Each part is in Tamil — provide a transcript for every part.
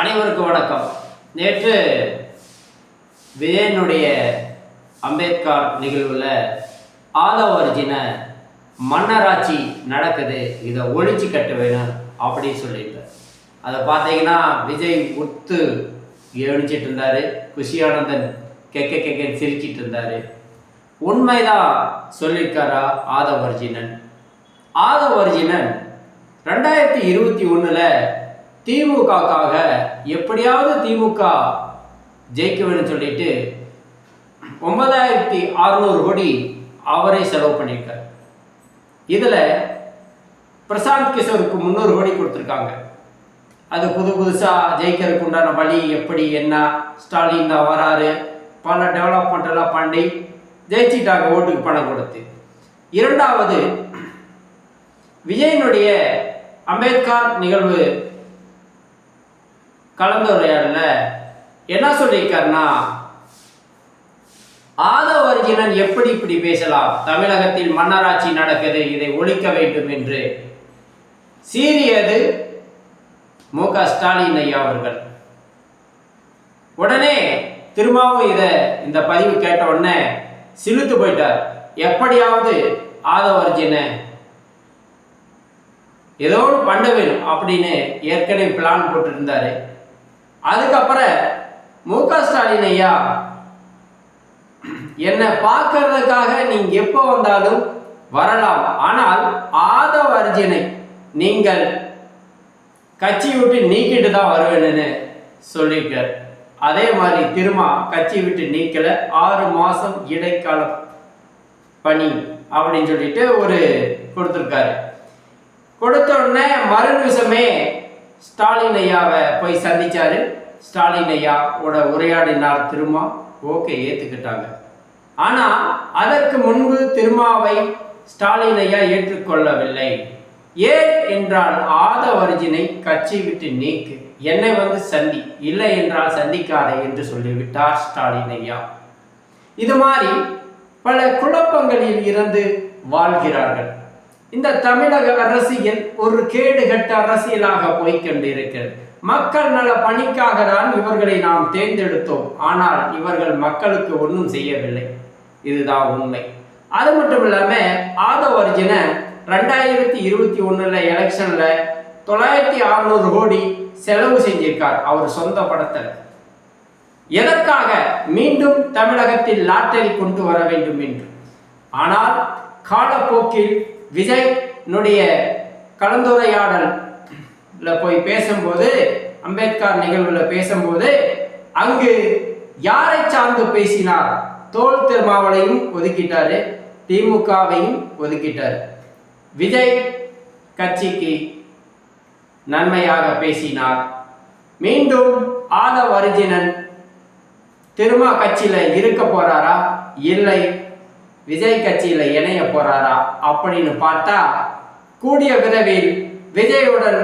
அனைவருக்கும் வணக்கம். நேற்று விஜயனுடைய அம்பேத்கர் நிகழ்வில் ஆதவர்ஜின மன்னராட்சி நடக்குது இதை ஒழிச்சு கட்ட வேணும் அப்படின்னு சொல்லியிருந்தார் அதை பார்த்தீங்கன்னா விஜய் ஒத்து எழுச்சிட்டு இருந்தார் குஷியானந்தன் கெக்க கெக்கன்னு சிரிச்சிட்டு இருந்தார். உண்மைதான் சொல்லியிருக்காரா ஆதவர்ஜினன். ஆதவர்ஜினன் ரெண்டாயிரத்தி இருபத்தி ஒன்றில் திமுகக்காக எப்படியாவது திமுக ஜெயிக்க வேணும்னு சொல்லிட்டு ஒன்பதாயிரத்தி அறுநூறு கோடி அவரே செலவு பண்ணியிருக்கார். இதில் பிரசாந்த் கிஷோருக்கு முந்நூறு கோடி கொடுத்துருக்காங்க. அது புது புதுசாக ஜெயிக்கிறதுக்கு உண்டான வழி எப்படி என்ன ஸ்டாலின் தான் வராரு பல டெவலப்மெண்ட் எல்லாம் பண்ணி ஜெயிச்சிட்டாங்க ஓட்டுக்கு பணம் கொடுத்து. இரண்டாவது விஜயனுடைய அம்பேத்கர் நிகழ்வு கலந்துரையாடல. என்ன சொல்லியிருக்காருன்னா ஆதவர்ஜினன் எப்படி இப்படி பேசலாம்? தமிழகத்தில் மன்னராட்சி நடக்குது இதை ஒழிக்க வேண்டும் என்று. சீரியது மு க ஸ்டாலின் ஐயா அவர்கள். உடனே திரும்பவும் இதை இந்த பதிவு கேட்ட உடனே சிலுத்து போயிட்டார். எப்படியாவது ஆதவர்ஜினை ஏதோ ஒன்று பண்ண வேணும் அப்படின்னு ஏற்கனவே பிளான் போட்டிருந்தாரு. அதுக்கப்புறம் மு க ஸ்டாலின் ஐயா என்னை பார்க்கறதுக்காக நீங்க எப்போ வந்தாலும் வரலாம். ஆனால் ஆதவ அர்ஜுனை நீங்கள் கட்சி விட்டு நீக்கிட்டு தான் வருவேன்னு சொல்லியிருக்கார். அதே மாதிரி திருமா கட்சி விட்டு நீக்கல. ஆறு மாசம் இடைக்கால பணி அப்படின்னு சொல்லிட்டு ஒரு கொடுத்துருக்காரு. கொடுத்த உடனே மருண் விஷமே ஸ்டாலின் ஐயாவை போய் சந்திச்சாரு. ஸ்டாலின் ஐயாவோட உரையாடினார் திருமா. ஓகே ஏற்றுக்கிட்டாங்க ஆனால் அதற்கு முன்பு திருமாவை ஸ்டாலின் ஐயா ஏற்றுக்கொள்ளவில்லை. ஏன் என்றால் ஆதவர்ஜினை கட்சி விட்டு நீக்கு. என்னை வந்து சந்தி இல்லை என்றால் சந்திக்காதே என்று சொல்லிவிட்டார் ஸ்டாலின் ஐயா. இது மாதிரி பல குழப்பங்களில் இருந்து வாழ்கிறார்கள். இந்த தமிழக அரசியல் ஒரு கேடுகட்ட அரசியலாக போய்கொண்டிருக்கிறது மக்கள் நல பணிக்காக தான் இவர்களை நாம் தேர்ந்தெடுத்தோம். ஆனால் இவர்கள் மக்களுக்கு ஒன்றும் செய்யவில்லை. இதுதான் உண்மை. அது மட்டும் இல்லாம ஆதவர்ஜின ரெண்டாயிரத்தி இருபத்தி ஒன்றில் எலெக்ஷனில் தொள்ளாயிரத்தி அறுநூறு கோடி செலவு செஞ்சிருக்கார் அவர் சொந்த படத்தில். எதற்காக மீண்டும் தமிழகத்தில் லாட்டரி கொண்டு வர வேண்டும் என்று? ஆனால் காலப்போக்கில் விஜய்னுடைய கலந்துரையாடலில் போய் பேசும்போது அம்பேத்கர் நிகழ்வுல பேசும்போது அங்கு யாரை சார்ந்து பேசினார்? தோல் திருமாவளையும் ஒதுக்கிட்டாரு திமுகவையும் ஒதுக்கிட்டார். விஜய் கட்சிக்கு நன்மையாக பேசினார். மீண்டும் ஆதவ் அர்ஜுனன் திருமா கட்சியில இருக்க போறாரா? இல்லை. விஜய் கட்சியில இணைய போறாரா அப்படின்னு பார்த்தா கூடிய விரைவில் விஜயுடன்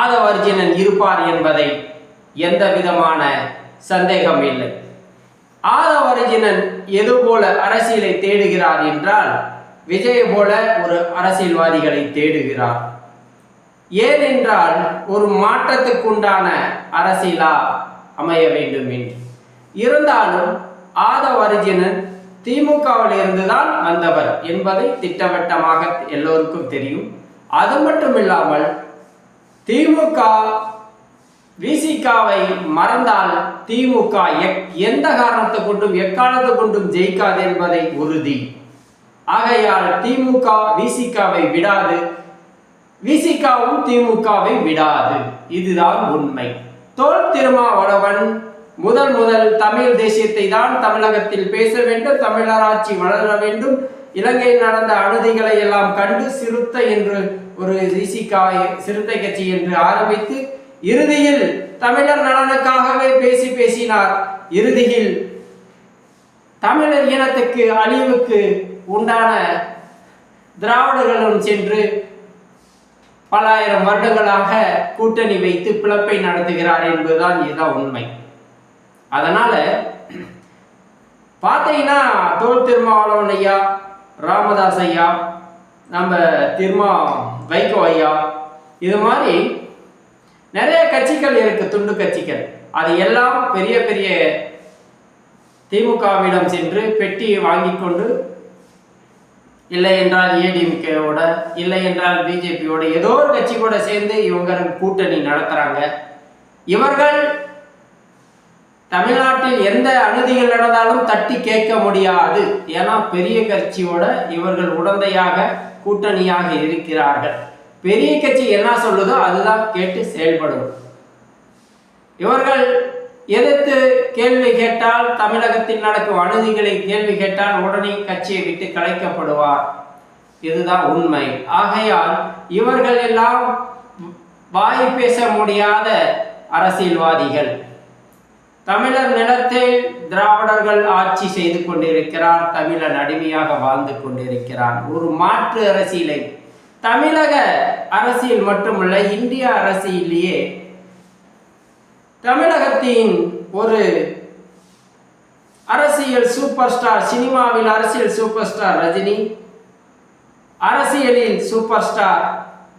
ஆதவ் அர்ஜுனன் இருப்பார் என்பதை எந்த விதமான சந்தேகம் இல்லை. ஆதவ் அர்ஜுனன் எது போல அரசியலை தேடுகிறார் என்றால் விஜய் போல ஒரு அரசியல்வாதிகளை தேடுகிறார். ஏனென்றால் ஒரு மாற்றத்துக்குண்டான அரசியலா அமைய வேண்டும் என்று. இருந்தாலும் ஆதவ் திமுகவில் இருந்துதான் வந்தவர் என்பதை திட்டவட்டமாக எல்லோருக்கும் தெரியும். அது மட்டும் இல்லாமல் திமுக விசிகாவை மறந்தால் திமுக எக்- எந்த காரணத்தை கொண்டும் எக்காலத்தை கொண்டும் ஜெயிக்காது என்பதை உறுதி. ஆகையால் திமுக விசிகாவை விடாது. விசிகாவும் திமுகவை விடாது. இதுதான் உண்மை. தோல் திருமாவளவன் முதல் முதல் தமிழ் தேசியத்தை தான் தமிழகத்தில் பேச வேண்டும் தமிழராட்சி வளர வேண்டும். இலங்கையில் நடந்த அழுதிகளை எல்லாம் கண்டு சிறுத்தை என்று ஒரு விசிகா சிறுத்தை கட்சி என்று ஆரம்பித்து இறுதியில் தமிழர் நலனுக்காகவே பேசி பேசினார். இறுதியில் தமிழர் இனத்துக்கு அழிவுக்கு உண்டான திராவிடர்களும் சென்று பல்லாயிரம் வருடங்களாக கூட்டணி வைத்து பிளப்பை நடத்துகிறார் என்பதுதான் இதுதான் உண்மை. அதனால பார்த்தீங்கன்னா தோல் திருமாவளவன் ஐயா ராமதாஸ் ஐயா நம்ம திருமா வைகோ ஐயா இது மாதிரி நிறைய கட்சிகள் இருக்கு துண்டு கட்சிகள். அது எல்லாம் பெரிய பெரிய திமுகவிடம் சென்று பெட்டியை வாங்கி கொண்டு இல்லை என்றால் ஏடிஎம்கேவோட இல்லை என்றால் பிஜேபியோட ஏதோ ஒரு கட்சி கூட சேர்ந்து இவங்க கூட்டணி நடத்துறாங்க. இவர்கள் தமிழ்நாட்டில் எந்த அனுதிகள் நடந்தாலும் தட்டி கேட்க முடியாது ஏன்னா பெரிய கட்சியோட இவர்கள் உடந்தையாக கூட்டணியாக இருக்கிறார்கள். பெரிய கட்சி என்ன சொல்லுதோ அதுதான் கேட்டு செயல்படும். இவர்கள் எதிர்த்து கேள்வி கேட்டால் தமிழகத்தில் நடக்கும் அனுதிகளை கேள்வி கேட்டால் உடனே கட்சியை விட்டு கலைக்கப்படுவார். இதுதான் உண்மை. ஆகையால் இவர்கள் எல்லாம் வாய் பேச முடியாத அரசியல்வாதிகள். தமிழர் நிலத்தில் திராவிடர்கள் ஆட்சி செய்து கொண்டிருக்கிறார் தமிழன் அடிமையாக வாழ்ந்து கொண்டிருக்கிறான் ஒரு மாற்று அரசியலை தமிழக அரசியல் மட்டுமல்ல இந்திய அரசியலேயே தமிழகத்தின் ஒரு அரசியல் சூப்பர் ஸ்டார் சினிமாவில் அரசியல் சூப்பர் ஸ்டார் ரஜினி அரசியலில் சூப்பர் ஸ்டார்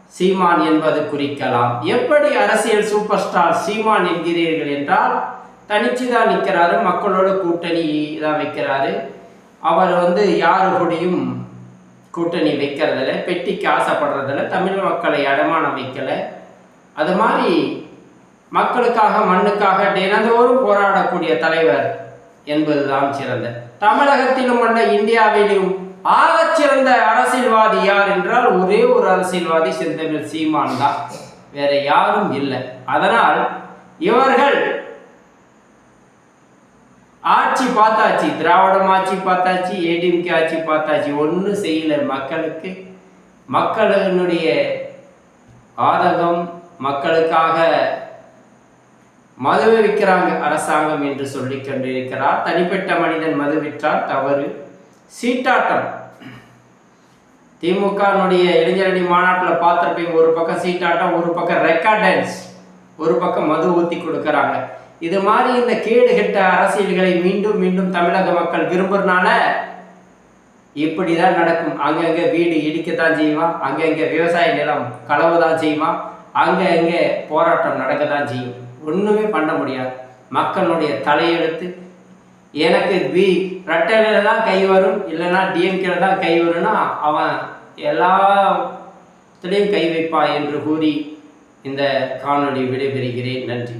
சீமான் என்பது குறிக்கலாம். எப்படி அரசியல் சூப்பர் ஸ்டார் சீமான் என்கிறீர்கள் என்றால் தனிச்சு தான் நிற்கிறாரு மக்களோட கூட்டணி தான் வைக்கிறாரு. அவர் வந்து யாரு கூடயும் கூட்டணி வைக்கிறதில்ல பெட்டிக்கு ஆசைப்படுறதில்ல தமிழ் மக்களை அடமானம் வைக்கலை. அது மாதிரி மக்களுக்காக மண்ணுக்காக தினந்தோறும் போராடக்கூடிய தலைவர் என்பதுதான் சிறந்த. தமிழகத்திலும் அல்ல இந்தியாவிலும் ஆகச் சிறந்த அரசியல்வாதி யார் என்றால் ஒரே ஒரு அரசியல்வாதி செந்தமிழ் சீமான் தான். வேற யாரும் இல்லை. அதனால் இவர்கள் ஆட்சி பார்த்தாச்சு திராவிடம் ஆட்சி பார்த்தாச்சு ஏடிஎம்கே ஆட்சி பார்த்தாச்சு. ஒன்றும் செய்யலை மக்களுக்கு. மக்களினுடைய ஆதகம் மக்களுக்காக மதுவை விற்கிறாங்க அரசாங்கம் என்று சொல்லி கொண்டிருக்கிறார். தனிப்பட்ட மனிதன் மது விற்றால் தவறு. சீட்டாட்டம். திமுகனுடைய இளைஞரணி மாநாட்டில் பார்த்துருப்பீங்க ஒரு பக்கம் சீட்டாட்டம் ஒரு பக்கம் ரெக்கார்ட் டான்ஸ் ஒரு பக்கம் மது ஊற்றி கொடுக்குறாங்க. இது மாதிரி இந்த கேடு கெட்ட அரசியல்களை மீண்டும் மீண்டும் தமிழக மக்கள் விரும்புறனால இப்படி தான் நடக்கும். அங்கங்கே வீடு இடிக்கத்தான் செய்வான். அங்கங்கே விவசாய நிலம் களவு தான் செய்வான். அங்கே அங்கே போராட்டம் நடக்க தான் செய்யும். ஒன்றுமே பண்ண முடியாது. மக்களுடைய தலையெடுத்து எனக்கு பி ரெட்டையில தான் கை வரும். இல்லைன்னா டிஎம்கேல தான் கை வரும்னா அவன் எல்லாத்துலேயும் கை வைப்பான் என்று கூறி இந்த காணொளி விடைபெறுகிறேன். நன்றி.